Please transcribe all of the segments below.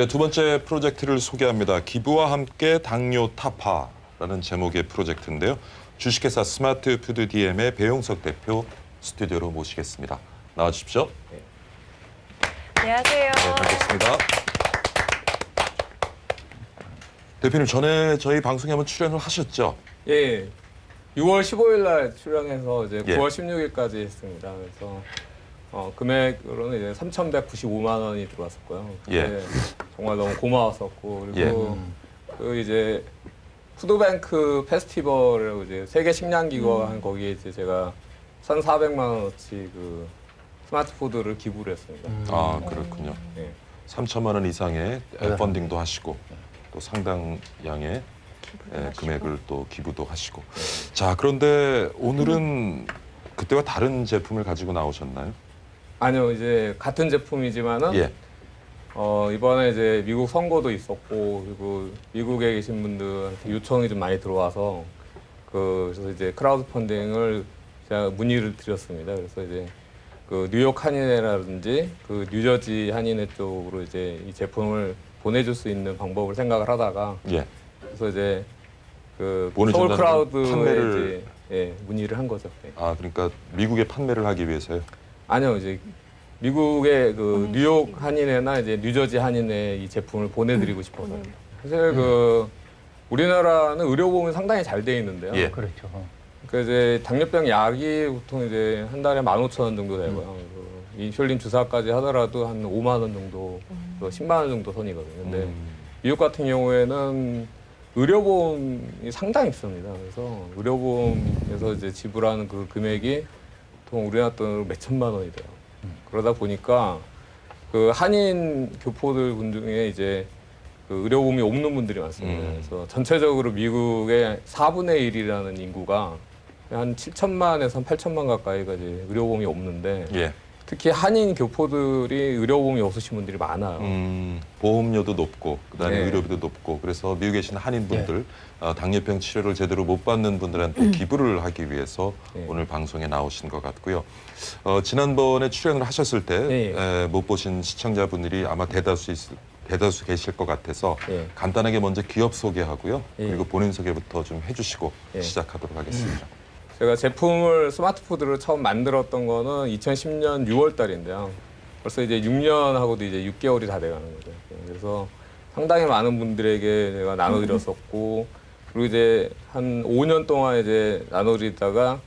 네, 두 번째 프로젝트를 소개합니다. 기부와 함께 당뇨 타파라는 제목의 프로젝트인데요. 주식회사 스마트 푸드 DM의 배용석 대표 스튜디오로 모시겠습니다. 나와 주십시오. 안녕하세요. 네, 반갑습니다. 대표님 전에 저희 방송에 한번 출연을 하셨죠? 예. 6월 15일 날 출연해서 이제 예. 9월 16일까지 했습니다. 그래서 어, 금액으로는 이제 3,195만 원이 들어왔었고요. 예. 정말 너무 고마웠었고 예. 그리고 그 이제 푸드뱅크 페스티벌이라고 이제 세계 식량기구가 한 거기에 이제 제가 1,400만 원어치 그 스마트 푸드를 기부를 했습니다. 아, 그렇군요. 예. 3천만 원 이상의 펀딩도 하시고 또 상당 양의 예, 금액을 또 기부도 하시고. 자, 그런데 오늘은 그때와 다른 제품을 가지고 나오셨나요? 아니요, 이제 같은 제품이지만은 예. 어, 이번에 이제 미국 선거도 있었고, 그리고 미국에 계신 분들한테 요청이 좀 많이 들어와서, 그, 그래서 이제 크라우드 펀딩을 제가 문의를 드렸습니다. 그래서 이제 그 뉴욕 한인회라든지 그 뉴저지 한인회 쪽으로 이제 이 제품을 보내줄 수 있는 방법을 생각을 하다가, 예. 그래서 이제 그 보내준다는 서울 크라우드에 판매를- 이제 예, 문의를 한 거죠. 예. 아, 그러니까 미국에 판매를 하기 위해서요. 아니요, 이제 미국의 그 뉴욕 한인회나 이제 뉴저지 한인회 이 제품을 보내드리고 싶어서. 사실 그 우리나라는 의료보험이 상당히 잘 돼 있는데요. 예. 그렇죠. 그 이제 당뇨병 약이 보통 이제 한 달에 15,000원 정도 되고요. 그 인슐린 주사까지 하더라도 한 5만 원 정도, 그 10만 원 정도 선이거든요. 근데 음. 미국 같은 경우에는 의료보험이 상당히 비쌉니다. 그래서 의료보험에서 이제 지불하는 그 금액이 보통 우리나라 돈으로 몇 천만 원이 돼요. 그러다 보니까 그 한인 교포들 분 중에 이제 그 의료보험이 없는 분들이 많습니다. 음. 그래서 전체적으로 미국의 4분의 1이라는 인구가 한 7천만에서 한 8천만 가까이가 이제 의료보험이 없는데 예. 특히 한인 교포들이 의료보험이 없으신 분들이 많아요. 음, 보험료도 높고 그다음에 네. 의료비도 높고 그래서 미국에 계신 한인분들 어, 당뇨병 치료를 제대로 못 받는 분들한테 기부를 하기 위해서 네. 오늘 방송에 나오신 것 같고요. 어, 지난번에 출연을 하셨을 때 네. 에, 못 보신 시청자분들이 아마 대다수 있을 대다수 계실 것 같아서 예. 간단하게 먼저 기업 소개하고요. 예. 그리고 본인 소개부터 좀 해주시고 예. 시작하도록 하겠습니다. 제가 제품을 스마트푸드를 처음 만들었던 거는 2010년 6월 달인데요. 벌써 이제 6년하고도 이제 6개월이 다 돼가는 거죠. 그래서 상당히 많은 분들에게 제가 나눠드렸었고, 그리고 이제 한 5년 동안 이제 나눠드리다가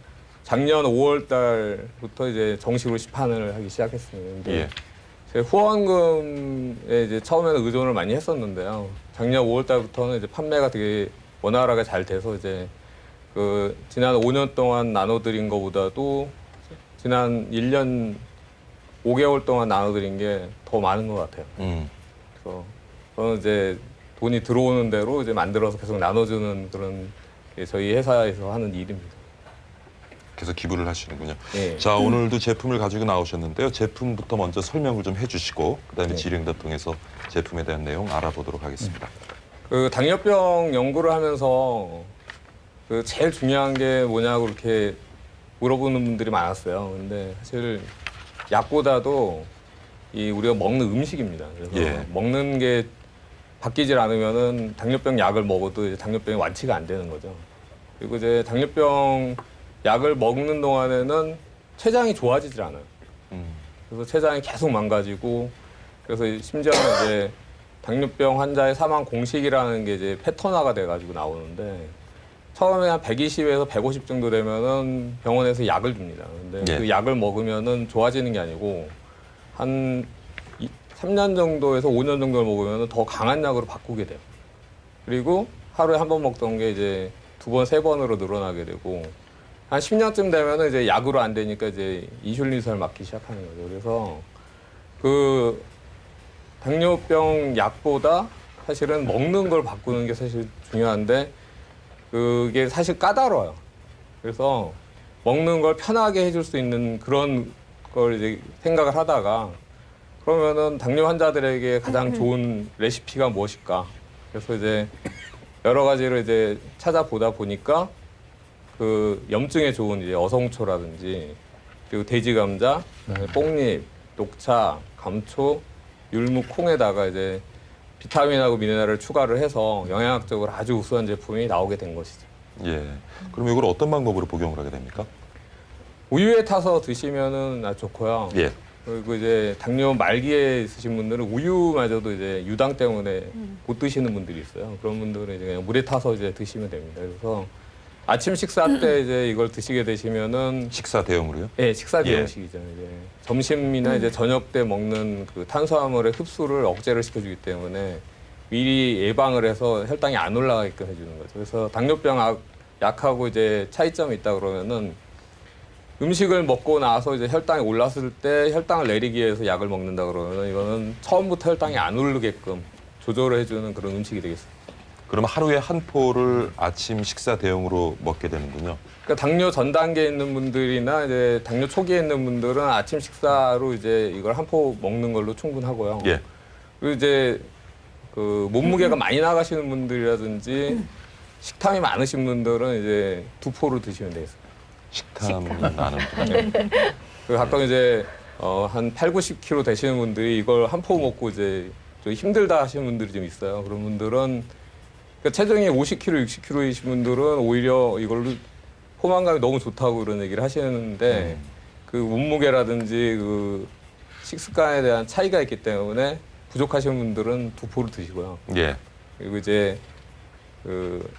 작년 5월 달부터 이제 정식으로 시판을 하기 시작했습니다. 예. 제 후원금에 이제 처음에는 의존을 많이 했었는데요. 작년 5월 달부터는 이제 판매가 되게 원활하게 잘 돼서 이제 그 지난 5년 동안 나눠드린 것보다도 지난 1년 5개월 동안 나눠드린 게 더 많은 것 같아요. 음, 그래서 저는 이제 돈이 들어오는 대로 이제 만들어서 계속 나눠주는 그런 게 저희 회사에서 하는 일입니다. 그래서 기부를 하시는군요. 예. 자 오늘도 제품을 가지고 나오셨는데요. 제품부터 먼저 설명을 좀 해주시고 그다음에 네. 질의응답 통해서 제품에 대한 내용 알아보도록 하겠습니다. 그 당뇨병 연구를 하면서 그 제일 중요한 게 뭐냐고 그렇게 물어보는 분들이 많았어요. 근데 사실 약보다도 이 우리가 먹는 음식입니다. 그래서 예. 먹는 게 바뀌질 않으면은 당뇨병 약을 먹어도 이제 당뇨병이 완치가 안 되는 거죠. 그리고 이제 당뇨병 약을 먹는 동안에는 췌장이 좋아지질 않아요. 음, 그래서 췌장이 계속 망가지고 그래서 심지어는 이제 당뇨병 환자의 사망 공식이라는 게 이제 패턴화가 돼가지고 나오는데 처음에 한 120에서 150 정도 되면은 병원에서 약을 줍니다. 근데 예. 그 약을 먹으면은 좋아지는 게 아니고 한 3년 정도에서 5년 정도를 먹으면 더 강한 약으로 바꾸게 돼요. 그리고 하루에 한 번 먹던 게 이제 두 번, 세 번으로 늘어나게 되고 한 10년쯤 되면은 이제 약으로 안 되니까 이제 이슐린을 맞기 시작하는 거죠. 그래서 그 당뇨병 약보다 사실은 먹는 걸 바꾸는 게 사실 중요한데 그게 사실 까다로워요. 그래서 먹는 걸 편하게 해줄 수 있는 그런 걸 이제 생각을 하다가 그러면은 당뇨 환자들에게 가장 좋은 레시피가 무엇일까? 그래서 이제 여러 가지를 이제 찾아보다 보니까 그 염증에 좋은 이제 어성초라든지 그리고 돼지 감자, 뽕잎, 녹차, 감초, 율무, 콩에다가 이제 비타민하고 미네랄을 추가를 해서 영양학적으로 아주 우수한 제품이 나오게 된 것이죠. 예. 그럼 이걸 어떤 방법으로 복용을 하게 됩니까? 우유에 타서 드시면은 아주 좋고요. 예. 그리고 이제 당뇨 말기에 있으신 분들은 우유마저도 이제 유당 때문에 못 드시는 분들이 있어요. 그런 분들은 이제 그냥 물에 타서 이제 드시면 됩니다. 그래서 아침 식사 때 이제 이걸 드시게 되시면은 식사 대용으로요? 예, 식사 예. 대용식이죠. 이제 점심이나 이제 저녁 때 먹는 그 탄수화물의 흡수를 억제를 시켜주기 때문에 미리 예방을 해서 혈당이 안 올라가게끔 해주는 거죠. 그래서 당뇨병 약- 약하고 이제 차이점이 있다 그러면은 음식을 먹고 나서 이제 혈당이 올랐을 때 혈당을 내리기 위해서 약을 먹는다 그러면은 이거는 처음부터 혈당이 안 오르게끔 조절을 해주는 그런 음식이 되겠습니다. 그럼 하루에 한 포를 아침 식사 대용으로 먹게 되는군요. 그러니까 당뇨 전 단계에 있는 분들이나 이제 당뇨 초기에 있는 분들은 아침 식사로 이제 이걸 한 포 먹는 걸로 충분하고요. 예. 그리고 이제 그 몸무게가 많이 나가시는 분들이라든지 식탐이 많으신 분들은 이제 두 포를 드시면 되겠습니다. 식탐 나는 분. 그 가끔 이제 어, 한 8, 90kg 되시는 분들이 이걸 한 포 먹고 이제 좀 힘들다 하시는 분들이 좀 있어요. 그런 분들은 그러니까 체중이 50kg, 60kg이신 분들은 오히려 이걸로 포만감이 너무 좋다고 그런 얘기를 하시는데 그 몸무게라든지 그 식습관에 대한 차이가 있기 때문에 부족하신 분들은 두 포를 드시고요. 예. 그리고 이제 그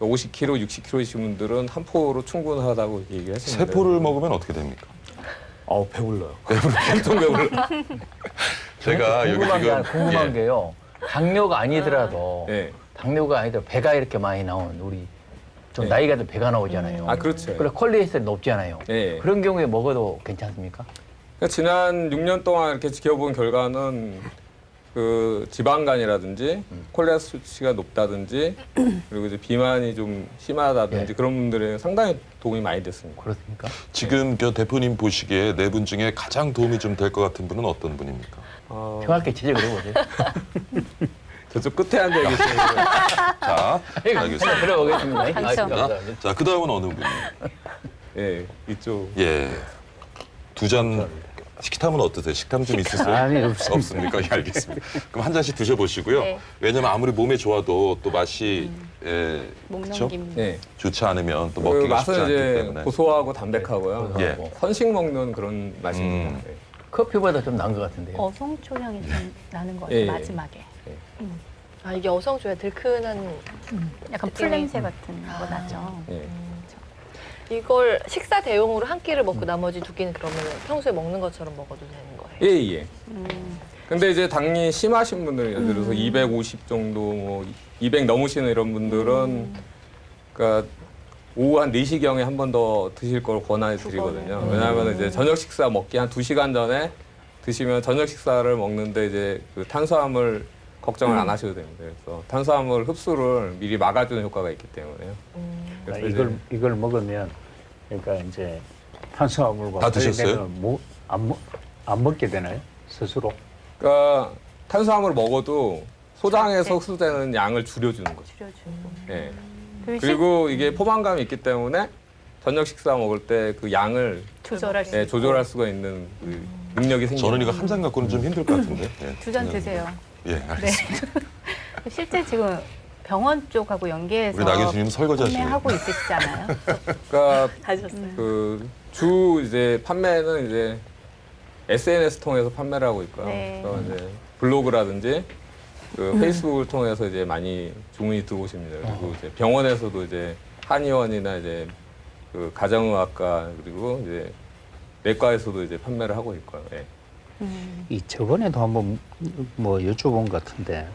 50kg, 60kg이신 분들은 한 포로 충분하다고 얘기를 세 하시는데 포를 먹으면 어떻게 됩니까? 어우 배불러요. 엄청 배불러. 제가 여기 궁금한 게 지금 궁금한 예. 게요. 당뇨가 아니더라도 네. 당뇨가 아니더라도 배가 이렇게 많이 나온 우리 좀 네. 나이가 든 배가 나오잖아요. 아 그렇죠. 그래 콜레스테롤 높잖아요. 네. 그런 경우에 먹어도 괜찮습니까? 그러니까 지난 6년 동안 이렇게 지켜본 결과는 그 지방간이라든지 콜레스테롤 수치가 높다든지 그리고 이제 비만이 좀 심하다든지 예. 그런 분들에 상당히 도움이 많이 됐습니다. 그렇습니까? 지금 그 대표님 보시기에 네 분 중에 가장 도움이 좀 될 것 같은 분은 어떤 분입니까? 어, 정확히 지적을 해보세요. 저쪽 끝에 앉아 계시는 자, 알겠습니다. 들어보겠습니다. 아, 당첨. 감사합니다. 자, 그 다음은 어느 분이요? 예, 이쪽. 예. 두 잔 식탐은 어떠세요? 식탐 좀 있으세요? 아니, 없습니다. 없습니까? 예, 알겠습니다. 그럼 한 잔씩 드셔보시고요. 네. 왜냐면 아무리 몸에 좋아도 또 맛이 예, 목 그쵸? 넘김. 예. 좋지 않으면 또 그 먹기가 쉽지 맛은 않기 이제 때문에. 고소하고 담백하고요. 네, 예. 고소하고. 선식 먹는 그런 맛입니다. 음. 예. 커피보다 좀 나은 것 같은데요. 어성초 향이 좀 나는 것 예, 같아요, 예. 마지막에. 아 이게 어성초야 들큰한 약간 느낌이- 풀냄새 같은 거 나죠. 예. 이걸 식사 대용으로 한 끼를 먹고 나머지 두 끼는 그러면 평소에 먹는 것처럼 먹어도 되는 거예요. 예, 예. 근데 이제 당이 심하신 분들, 예를 들어서 250 정도, 뭐, 200 넘으시는 이런 분들은, 그니까, 오후 한 4시경에 한 번 더 드실 걸 권해드리거든요. 왜냐하면 이제 저녁 식사 먹기 한 2시간 전에 드시면 저녁 식사를 먹는데 이제 그 탄수화물 걱정을 안 하셔도 됩니다. 그래서 탄수화물 흡수를 미리 막아주는 효과가 있기 때문에요. 음. 그래서 그러니까 이걸 이제 이걸 먹으면 그러니까 이제 탄수화물과 다 드셨어요? 관련된 뭐, 안, 먹, 안 먹게 되나요? 스스로? 그러니까 탄수화물 먹어도 소장에서 흡수되는 양을 줄여주는 거죠. 줄여주고. 예. 그리고 그리고 이게 포만감이 있기 때문에 저녁 식사 먹을 때 그 양을 조절할 수 예, 있고. 조절할 수가 있는 그 능력이 생겨요. 저는 이거 한 잔 갖고는 좀 힘들 것 같은데. 예. 두잔 저는- 드세요. 예, 알겠습니다. 실제 지금 병원 쪽하고 연계해서 우리 나 교수님 설거지 하시네요. 판매하고 있으시잖아요. 그러니까 하셨어요. 그 주 이제 판매는 이제 SNS 통해서 판매를 하고 있고요. 네. 그래서 이제 블로그라든지 그 페이스북을 통해서 이제 많이 주문이 들어오십니다. 그리고 이제 병원에서도 이제 한의원이나 이제 그 가정의학과 그리고 이제 내과에서도 이제 판매를 하고 있고요. 예. 이 저번에도 한번 뭐 여쭤본 것 같은데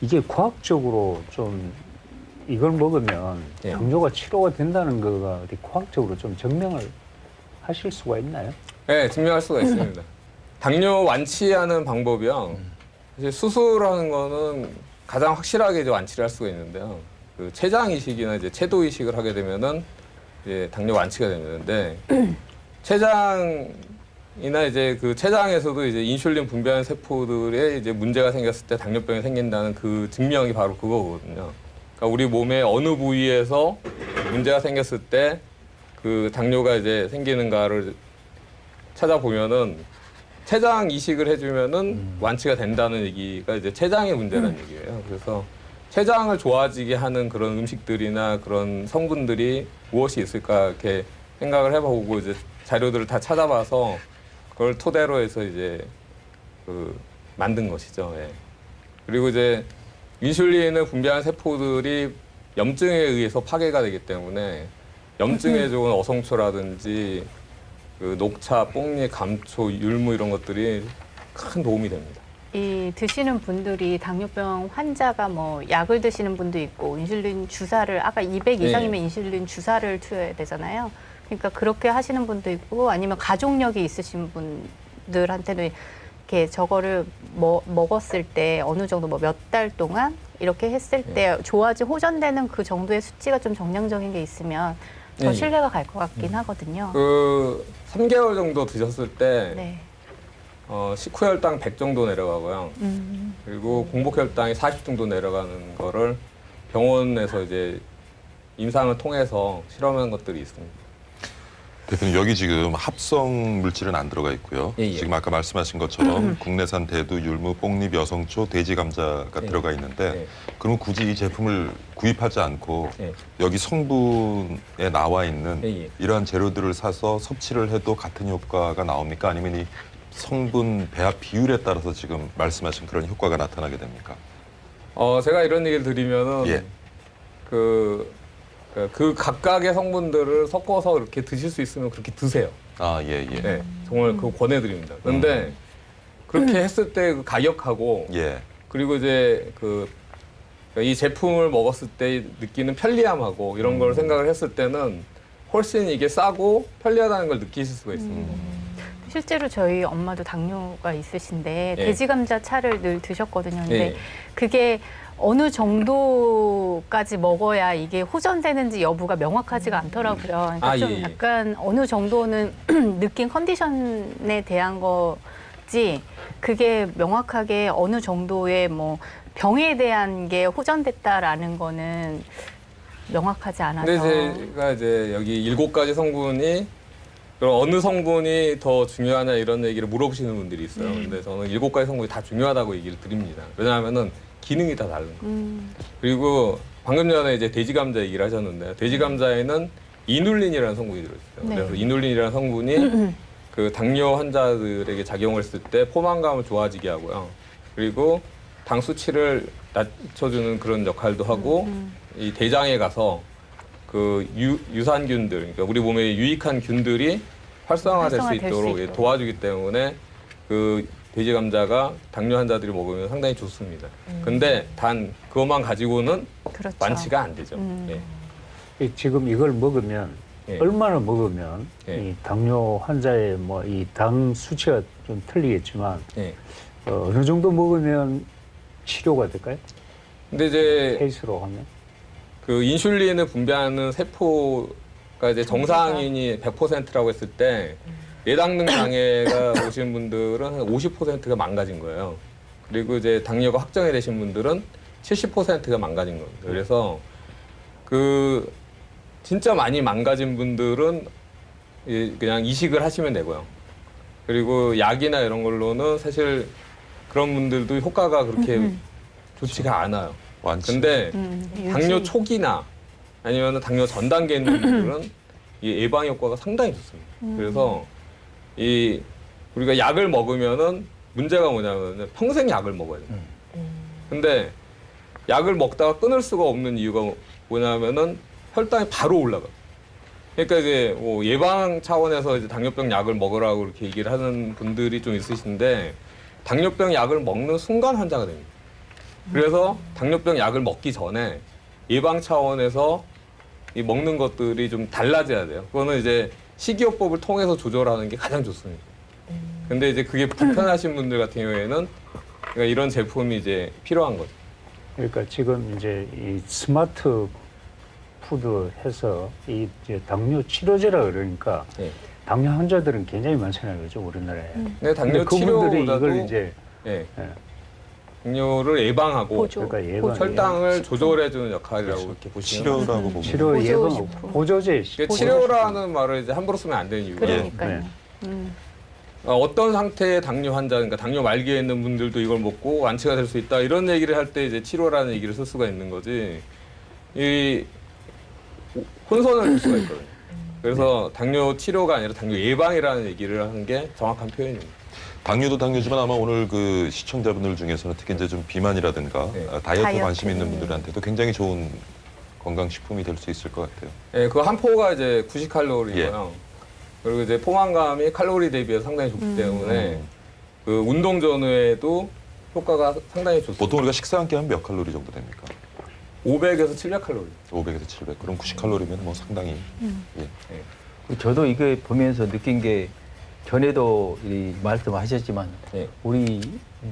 이게 과학적으로 좀 이걸 먹으면 예. 당뇨가 치료가 된다는 거가 어디 과학적으로 좀 증명을 하실 수가 있나요? 네, 증명할 수가 있습니다. 당뇨 완치하는 방법이요. 사실 수술하는 거는 가장 확실하게 이제 완치를 할 수가 있는데요. 그 췌장 이식이나 이제 체도 이식을 하게 되면은 이제 당뇨 완치가 되는데 췌장 이나 이제 그 췌장에서도 이제 인슐린 분비하는 세포들에 이제 문제가 생겼을 때 당뇨병이 생긴다는 그 증명이 바로 그거거든요. 그러니까 우리 몸의 어느 부위에서 문제가 생겼을 때 그 당뇨가 이제 생기는가를 찾아보면은 췌장 이식을 해주면은 완치가 된다는 얘기가 이제 췌장의 문제라는 얘기예요. 그래서 췌장을 좋아지게 하는 그런 음식들이나 그런 성분들이 무엇이 있을까 이렇게 생각을 해보고 이제 자료들을 다 찾아봐서 그걸 토대로 해서 이제 그 만든 것이죠. 예. 그리고 이제 인슐린을 분비하는 세포들이 염증에 의해서 파괴가 되기 때문에 염증에 좋은 어성초라든지 그 녹차, 뽕잎, 감초, 율무 이런 것들이 큰 도움이 됩니다. 이 드시는 분들이 당뇨병 환자가 뭐 약을 드시는 분도 있고 인슐린 주사를 아까 200 네. 이상이면 인슐린 주사를 투여해야 되잖아요. 그러니까 그렇게 하시는 분도 있고 아니면 가족력이 있으신 분들한테는 이렇게 저거를 뭐, 먹었을 때 어느 정도 뭐 몇 달 동안 이렇게 했을 네. 때 좋아지 호전되는 그 정도의 수치가 좀 정량적인 게 있으면 더 네. 신뢰가 갈 것 같긴 하거든요. 그 3개월 정도 드셨을 때 네. 어, 식후혈당 100 정도 내려가고요. 음. 그리고 공복혈당이 40 정도 내려가는 거를 병원에서 이제 임상을 통해서 실험한 것들이 있습니다. 대표님 여기 지금 합성 물질은 안 들어가 있고요. 예, 예. 지금 아까 말씀하신 것처럼 국내산 대두, 율무, 뽕잎, 여성초, 돼지 감자가 예. 들어가 있는데 예. 그럼 굳이 이 제품을 구입하지 않고 예. 여기 성분에 나와 있는 예, 예. 이러한 재료들을 사서 섭취를 해도 같은 효과가 나옵니까? 아니면 이 성분 배합 비율에 따라서 지금 말씀하신 그런 효과가 나타나게 됩니까? 어, 제가 이런 얘기를 드리면은 예. 그, 그, 그 각각의 성분들을 섞어서 이렇게 드실 수 있으면 그렇게 드세요. 아, 예, 예. 네, 정말 그거 권해드립니다. 그런데 그렇게 했을 때 그 가격하고 예. 그리고 이제 그 이 제품을 먹었을 때 느끼는 편리함하고 이런 걸 생각을 했을 때는 훨씬 이게 싸고 편리하다는 걸 느끼실 수가 있습니다. 실제로 저희 엄마도 당뇨가 있으신데 예. 돼지 감자 차를 늘 드셨거든요. 근데 예. 그게 어느 정도까지 먹어야 이게 호전되는지 여부가 명확하지가 않더라고요. 그러니까 아, 좀 예, 예. 약간 어느 정도는 느낀 컨디션에 대한 거지 그게 명확하게 어느 정도의 뭐 병에 대한 게 호전됐다라는 거는 명확하지 않아서 근데 제가 이제 여기 일곱 가지 성분이 그럼 어느 성분이 더 중요하냐 이런 얘기를 물어보시는 분들이 있어요. 근데 저는 일곱 가지 성분이 다 중요하다고 얘기를 드립니다. 왜냐하면은 기능이 다 다른 거예요. 음, 그리고 방금 전에 이제 돼지 감자 얘기를 하셨는데 돼지 감자에는 이눌린이라는 성분이 들어있어요. 네. 그래서 이눌린이라는 성분이 그 당뇨 환자들에게 작용을 했을 때 포만감을 좋아지게 하고요. 그리고 당 수치를 낮춰주는 그런 역할도 하고 이 대장에 가서 그 유, 유산균들, 그러니까 우리 몸에 유익한 균들이 활성화될 수 활성화될 수 있도록 예, 있도록. 도와주기 때문에 그 돼지 감자가 당뇨 환자들이 먹으면 상당히 좋습니다. 근데 단 그것만 가지고는 그렇죠. 완치가 안 되죠. 음. 예. 이 지금 이걸 먹으면 예. 얼마나 먹으면 예. 이 당뇨 환자의 뭐 이 당 수치가 좀 틀리겠지만 예. 어, 어느 정도 먹으면 치료가 될까요? 근데 이제 페이스로 하면 그 인슐린을 분비하는 세포가 이제 정상인이 100%라고 했을 때 내당능 장애가 오신 분들은 한 50%가 망가진 거예요. 그리고 이제 당뇨가 확정이 되신 분들은 70%가 망가진 겁니다. 그래서 그 진짜 많이 망가진 분들은 이 그냥 이식을 하시면 되고요. 그리고 약이나 이런 걸로는 사실 그런 분들도 효과가 그렇게 좋지가 않아요. 완치. 근데 음, 당뇨. 초기나 아니면 당뇨 전 단계에 있는 분들은 이 예방 효과가 상당히 좋습니다. 그래서 이 우리가 약을 먹으면은 문제가 뭐냐면 평생 약을 먹어야 돼요. 근데 약을 먹다가 끊을 수가 없는 이유가 뭐냐면은 혈당이 바로 올라가. 그러니까 이제 뭐 예방 차원에서 이제 당뇨병 약을 먹으라고 이렇게 얘기를 하는 분들이 좀 있으신데 당뇨병 약을 먹는 순간 환자가 됩니다. 그래서 당뇨병 약을 먹기 전에 예방 차원에서 이 먹는 것들이 좀 달라져야 돼요. 그거는 이제 식이요법을 통해서 조절하는 게 가장 좋습니다. 근데 이제 그게 불편하신 분들 같은 경우에는 그러니까 이런 제품이 이제 필요한 거죠. 그러니까 지금 이제 이 스마트 푸드 해서 이 이제 당뇨 치료제라 그러니까 예. 당뇨 환자들은 굉장히 많잖아요, 그죠 우리나라에. 근데 근데 당뇨 그분들이 치료보다도 이걸 이제 예. 예, 당뇨를 예방하고 보조. 그러니까 예방, 혈당을 조절해주는 역할이라고 이렇게 보시면 그렇죠. 치료라고 보면 치료 보조 예방 식품. 보조제 이게 치료라는 말을 이제 함부로 쓰면 안 되는 이유가 그러니까요. 네. 음. 어, 어떤 상태의 당뇨 환자, 그러니까 당뇨 말기에 있는 분들도 이걸 먹고 완치가 될 수 있다 이런 얘기를 할 때 이제 치료라는 얘기를 쓸 수가 있는 거지. 이 혼선을 줄 수가 있거든요. 그래서 당뇨 치료가 아니라 당뇨 예방이라는 얘기를 하는 게 정확한 표현입니다. 당뇨도 당뇨지만 아마 오늘 그 시청자분들 중에서는 특히 이제 좀 비만이라든가 네. 아, 다이어트 다이어트. 관심 있는 분들한테도 굉장히 좋은 건강 식품이 될 수 있을 것 같아요. 예, 그 한 포가 이제 90칼로리고요. 그리고 이제 포만감이 칼로리 대비해서 상당히 좋기 음. 때문에 그 운동 전후에도 효과가 상당히 좋습니다. 보통 우리가 식사 한끼 하면 몇 칼로리 정도 됩니까? 500에서 700칼로리. 500에서 700. 그럼 90칼로리면 뭐 상당히 예. 저도 이거 보면서 느낀 게 전에도 이 말씀하셨지만 예. 우리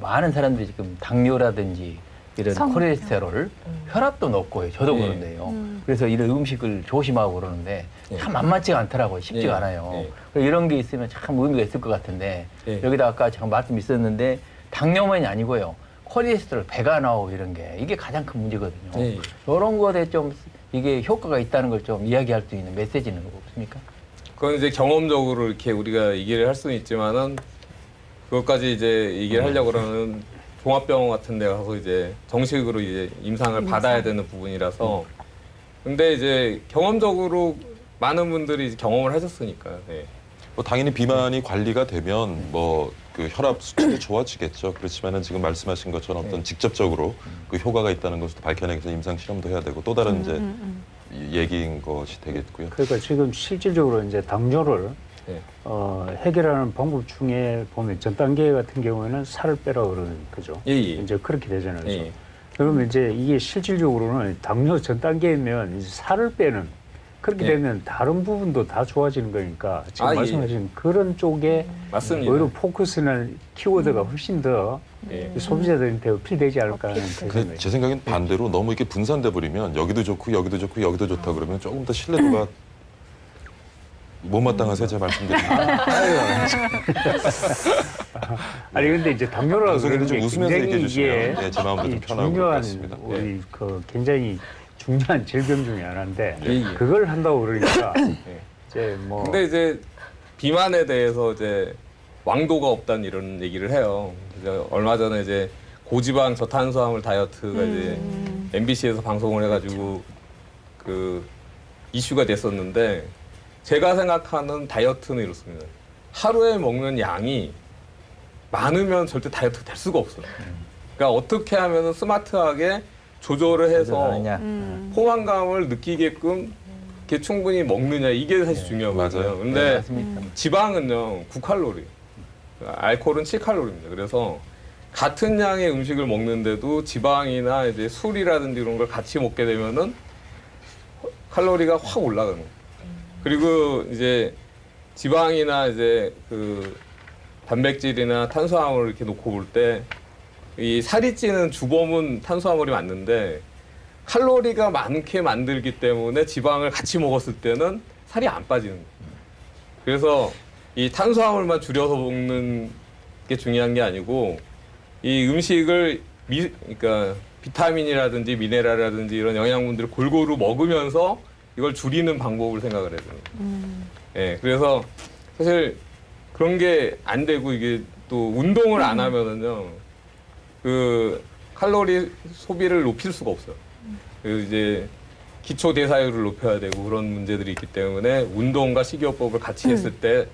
많은 사람들이 지금 당뇨라든지 이런 성- 콜레스테롤, 혈압도 높고 요. 저도 네. 그런데요. 음. 그래서 이런 음식을 조심하고 그러는데 네. 참 만만치가 않더라고요. 쉽지가 네. 않아요. 네. 그래서 이런 게 있으면 참 의미가 있을 것 같은데 네. 여기다 아까 잠깐 말씀 있었는데 당뇨만이 아니고요. 콜레스테롤, 배가 나오고 이런 게 이게 가장 큰 문제거든요. 예. 이런 것에 좀 이게 효과가 있다는 걸 좀 이야기할 수 있는 메시지는 없습니까? 그건 이제 경험적으로 이렇게 우리가 얘기를 할 수는 있지만은 그것까지 이제 얘기를 하려고 그러면 종합병원 같은 데 가서 이제 정식으로 이제 임상을 받아야 되는 부분이라서 근데 이제 경험적으로 많은 분들이 이제 경험을 하셨으니까요. 예. 뭐 당연히 비만이 관리가 되면 뭐 그 혈압 수치도 좋아지겠죠. 그렇지만은 지금 말씀하신 것처럼 어떤 네. 직접적으로 그 효과가 있다는 것도 밝혀내기 위해서 임상 실험도 해야 되고 또 다른 이제 이 얘기인 것이 되겠고요. 그러니까 지금 실질적으로 이제 당뇨를 네. 어, 해결하는 방법 중에 보면 전 단계 같은 경우에는 살을 빼라 그러는 거죠. 예, 예. 이제 그렇게 되잖아요. 예. 그러면 이제 이게 실질적으로는 당뇨 전 단계면 이제 살을 빼는 그렇게 예. 되면 다른 부분도 다 좋아지는 거니까 지금 아, 예. 말씀하신 그런 쪽에 맞습니다. 오히려 포커스는 키워드가 훨씬 더 예. 소비자들한테 어필되지 않을까 하는 그런 근데 생각이 제 생각엔 반대로 너무 이렇게 분산돼 버리면 여기도 좋고 여기도 좋고 여기도 좋다 그러면 조금 더 신뢰도가 못마땅해서 제가 말씀드립니다. 아니 근데 이제 당뇨라고 방송에는 그러는 좀 게 웃으면서 굉장히 얘기해 주시면 이게 네, 제 마음도 좀 이 편하고 중요한 같습니다. 네. 우리 그 굉장히 중요한 질병 중에 하나인데 예, 예. 그걸 한다고 그러니까 예. 이제 뭐 근데 이제 비만에 대해서 이제 왕도가 없다는 이런 얘기를 해요. 이제 얼마 전에 이제 고지방 저탄수화물 다이어트가 이제 MBC에서 방송을 해가지고 그 이슈가 됐었는데 제가 생각하는 다이어트는 이렇습니다. 하루에 먹는 양이 많으면 절대 다이어트 될 수가 없어요. 그러니까 어떻게 하면 스마트하게 조절을 해서. 음. 포만감을 느끼게끔 이렇게 충분히 먹느냐 이게 사실 중요하거든요. 맞아요. 근데 네, 맞습니다. 지방은요 9칼로리, 알코올은 7칼로리입니다. 그래서 같은 양의 음식을 먹는데도 지방이나 이제 술이라든지 이런 걸 같이 먹게 되면은 칼로리가 확 올라가는 거예요. 그리고 이제 지방이나 이제 그 단백질이나 탄수화물을 이렇게 놓고 볼 때 이 살이 찌는 주범은 탄수화물이 맞는데 칼로리가 많게 만들기 때문에 지방을 같이 먹었을 때는 살이 안 빠지는 거예요. 그래서 이 탄수화물만 줄여서 먹는 게 중요한 게 아니고 이 음식을 미, 그러니까 비타민이라든지 미네랄이라든지 이런 영양분들을 골고루 먹으면서 이걸 줄이는 방법을 생각을 되는 거예요. 예, 그래서 사실 그런 게 안 되고 이게 또 운동을 안 하면은요, 그 칼로리 소비를 높일 수가 없어요. 그 이제 기초 대사율을 높여야 되고 그런 문제들이 있기 때문에 운동과 식이요법을 같이 했을 때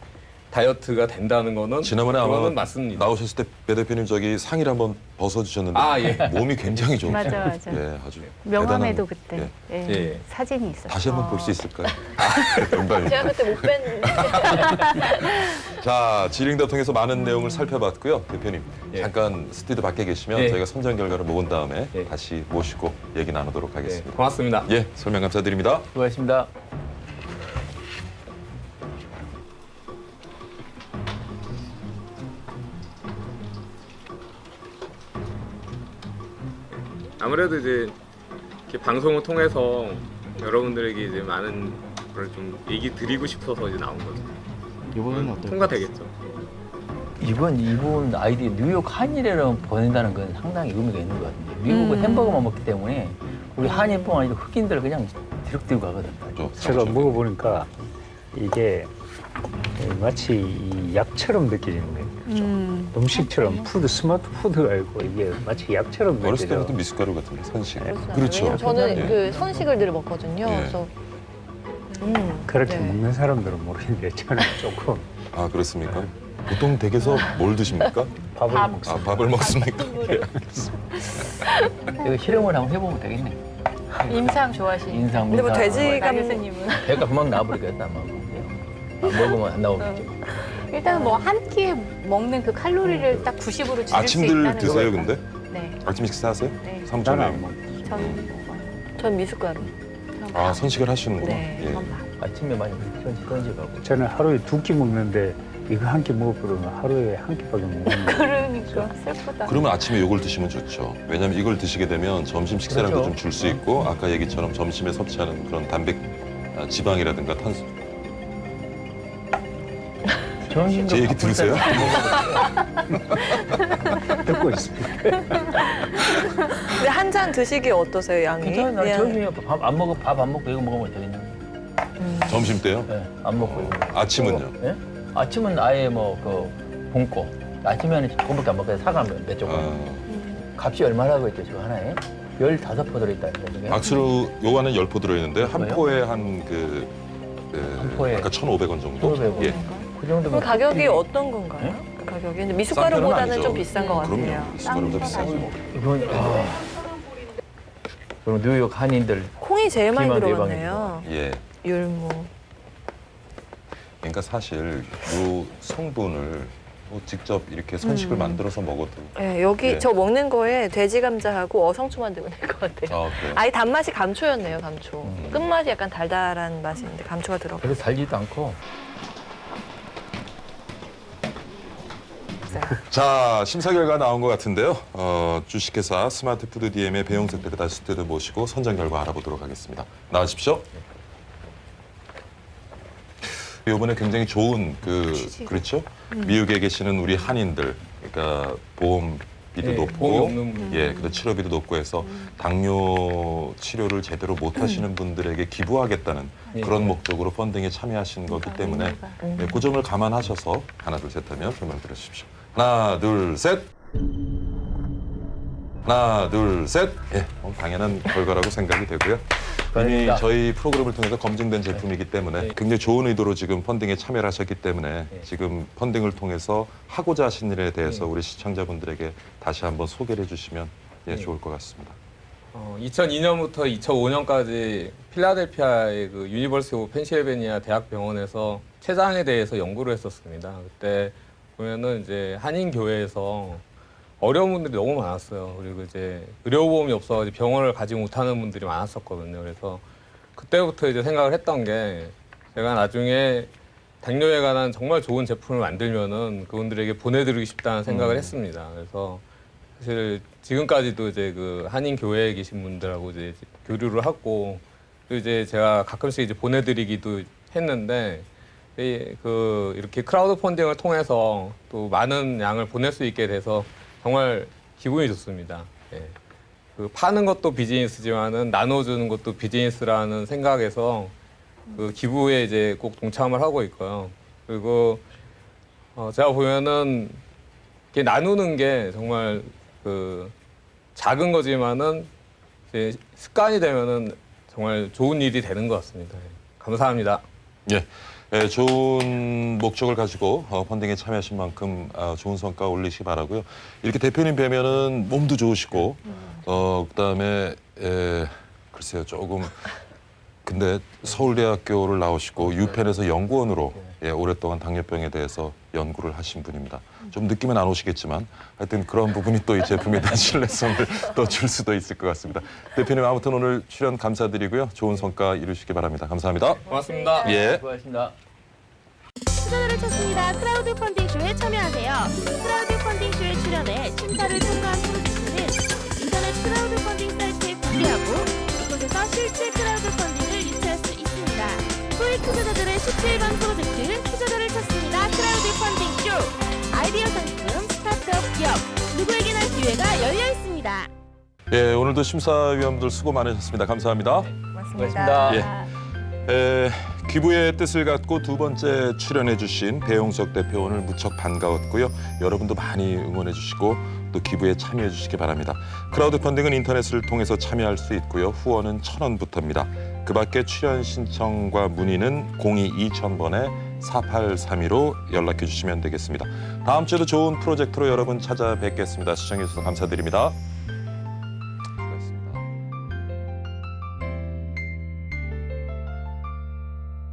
다이어트가 된다는 거는 지난번에 아마 그거는 맞습니다. 나오셨을 때 배 대표님 저기 상의를 한번 벗어주셨는데 아, 예. 몸이 굉장히 좋으세요. 맞아, 맞아. 예, 아주 명함에도 대단한- 그때 예. 예, 예. 사진이 있었어요. 다시 한번 볼 수 있을까요? 영광입니다. 제가 그때 못 뺀. 자, 지링다 통해서 많은 내용을 살펴봤고요. 대표님, 예. 잠깐 스튜디오 밖에 계시면 예. 저희가 선정 결과를 모은 다음에 예. 다시 모시고 얘기 나누도록 네, 하겠습니다. 고맙습니다. 예, 설명 감사드립니다. 수고하셨습니다. 아무래도 이제 이렇게 방송을 통해서 여러분들에게 이제 많은 걸 좀 얘기 드리고 싶어서 이제 나온 거죠. 이번에는 어떨까요? 통과되겠죠. 이번 이분 아이디 뉴욕 한일에는 보낸다는 건 상당히 의미가 있는 것 같은데 미국은 음. 햄버거만 먹기 때문에 우리 한일뿐 아니고 흑인들 그냥 뒤룩뒤룩 가거든. 저 제가 먹어보니까 이게 마치 이 약처럼 느껴지는 거예요. 음. 음식처럼 푸드 스마트 푸드가 아니고 이게 마치 약처럼 어렸을 느껴져. 때부터 미숫가루 같은데 선식. 그렇죠. 그렇죠. 왜냐면 저는 예. 그 선식을 늘 먹거든요. 예. 그래서 음, 그렇게 네. 먹는 사람들은 모르겠는데 저는 조금 아 그렇습니까? 보통 댁에서 뭘 드십니까? 밥을 밥. 먹습니다. 아 밥을 먹습니까? 예. 이거 실험을 한번 해보면 되겠네. 임상 좋아하시는 인상 근데 뭐. 돼지가 나 교수님은 배가 금방 나버리겠다 아마. 안 먹으면 안 나오겠죠. 일단은 뭐 한 끼에 먹는 그 칼로리를 딱 90으로 줄일 수 아침들 있다는 드세요 거니까. 근데? 네. 아침 식사하세요? 네. 먹. 저는 먹어요. 전 미숫가루. 아 선식을 하시는구나. 네. 예. 밥. 아침에 많이 던지 던지가고. 저는 하루에 두 끼 먹는데 이거 한 끼 먹어보면 하루에 한 끼밖에 못 먹는 거예요. 그러니까 슬프다. 그러면 아침에 이걸 드시면 좋죠. 왜냐하면 이걸 드시게 되면 점심 식사량도 그렇죠. 좀 줄 수 있고 아까 얘기처럼 점심에 섭취하는 그런 단백, 아, 지방이라든가 탄수. 제 얘기 들으세요? 듣고 있습니다. 근데 한 잔 드시기 어떠세요, 양이? 괜찮아요. 나 예. 점심에 밥안 먹어 밥 안 먹고 이거 먹으면 되겠네. 점심 때요? 예, 안 먹고 이거. 아침은요? 예? 아침은 아예 뭐그 굶고 아침에는 그거밖에 안 먹고 사과 몇 조각. 아, 값이 얼마라고 했죠 지금 하나에? 15포 들어있다니까 저게. 박스로 요거는 열포 들어있는데 한? 포에 한 그 그, 한 포에 아까 1,500원 정도. 1,500 원. 예. 그 정도면 그 가격이 커피- 어떤 건가요? 그 가격이? 근데 미숫가루보다는. 좀 비싼 것 같아요. 그럼요. 미숫가루보다 비싸죠. 이건 아. 그럼 뉴욕 한인들 콩이 제일 많이 비만 들어갔네요. 예. 율무. 그러니까 사실 요 성분을 뭐 직접 이렇게 선식을 음. 만들어서 먹어도 예, 여기 예. 저 먹는 거에 돼지 감자하고 어성초 만들면 될것 같아요. 아 그래요? 아예 단맛이 감초였네요, 감초. 음. 끝맛이 약간 달달한 맛이 있는데 감초가 들어가 별로 달지도 않고 있어요. 자 심사 결과 나온 것 같은데요. 어, 주식회사 스마트푸드 DM의 배용석 대표 다시 스튜디오 모시고 선정 결과 알아보도록 하겠습니다. 나와주십시오. 이번에 굉장히 좋은 그 그렇죠 미국에 계시는 우리 한인들 그러니까 보험비도 예, 높고 보험이 없는 분. 예 그리고 치료비도 높고 해서 당뇨 치료를 제대로 못 하시는 분들에게 기부하겠다는 예. 그런 목적으로 펀딩에 참여하신 거기 때문에 네, 그 점을 감안하셔서 하나 둘 셋 하면 설명 들으십시오. 하나 둘 셋. 하나 둘 셋. 예, 뭐 당연한 결과라고 생각이 되고요. 이미. 저희 프로그램을 통해서 검증된 제품이기 때문에 네. 굉장히 좋은 의도로 지금 펀딩에 참여를 하셨기 때문에 네. 지금 펀딩을 통해서 하고자 하신 일에 대해서 네. 우리 시청자분들에게 다시 한번 소개를 해주시면 예, 네. 좋을 것 같습니다. 어, 2002년부터 2005년까지 필라델피아의 그 유니버시티 오브 펜실베니아 대학병원에서 췌장에 대해서 연구를 했었습니다. 그때 보면은 이제 한인 교회에서 어려운 분들이 너무 많았어요. 그리고 이제 의료보험이 없어가지고 병원을 가지 못하는 분들이 많았었거든요. 그래서 그때부터 이제 생각을 했던 게 제가 나중에 당뇨에 관한 정말 좋은 제품을 만들면은 그분들에게 보내드리고 싶다는 생각을 음. 했습니다. 그래서 사실 지금까지도 이제 그 한인 교회에 계신 분들하고 이제 교류를 하고 또 이제 제가 가끔씩 이제 보내드리기도 했는데 이 그 이렇게 크라우드 펀딩을 통해서 또 많은 양을 보낼 수 있게 돼서 정말 기분이 좋습니다. 예. 그 파는 것도 비즈니스지만은 나눠주는 것도 비즈니스라는 생각에서 그 기부에 이제 꼭 동참을 하고 있고요. 그리고 어 제가 보면은 이렇게 나누는 게 정말 그 작은 거지만은 이제 습관이 되면은 정말 좋은 일이 되는 것 같습니다. 예. 감사합니다. 예. 예, 좋은 목적을 가지고 어, 펀딩에 참여하신 만큼 아, 좋은 성과 올리시기 바라고요. 이렇게 대표님 뵈면은 몸도 좋으시고, 어 그다음에 에, 글쎄요 조금 근데 서울대학교를 나오시고 유펜에서 연구원으로 예, 오랫동안 당뇨병에 대해서 연구를 하신 분입니다. 좀 느낌은 안 오시겠지만 하여튼 그런 부분이 또 이 제품에 대한 신뢰성을 또 줄 수도 있을 것 같습니다. 대표님 아무튼 오늘 출연 감사드리고요. 좋은 성과 이루시기 바랍니다. 감사합니다. 고맙습니다. 예. 수고하셨습니다. 투자자를 찾습니다. 크라우드 펀딩 쇼에 참여하세요. 크라우드 펀딩 쇼에 출연해 심사를 통과한 프로젝트는 인터넷 크라우드 펀딩 사이트에 공개하고 이곳에서 실제 크라우드 펀딩을 유치할 수 있습니다. 소액 투자자들의 17번 프로젝트 투자 크라우드 펀딩 쇼 아이디어 상품 스타트업 기업 누구에게나 기회가 열려 있습니다. 예, 오늘도 심사위원들 수고 많으셨습니다. 감사합니다. 네, 고맙습니다. 예. 에, 기부의 뜻을 갖고 두 번째 출연해주신 배용석 대표 오늘 무척 반가웠고요. 여러분도 많이 응원해주시고 또 기부에 참여해주시기 바랍니다. 크라우드 펀딩은 인터넷을 통해서 참여할 수 있고요. 후원은 천 원부터입니다. 그 밖에 출연 신청과 문의는 02 2000번에 4832로 연락해 주시면 되겠습니다. 다음 주에도 좋은 프로젝트로 여러분 찾아뵙겠습니다. 시청해 주셔서 감사드립니다.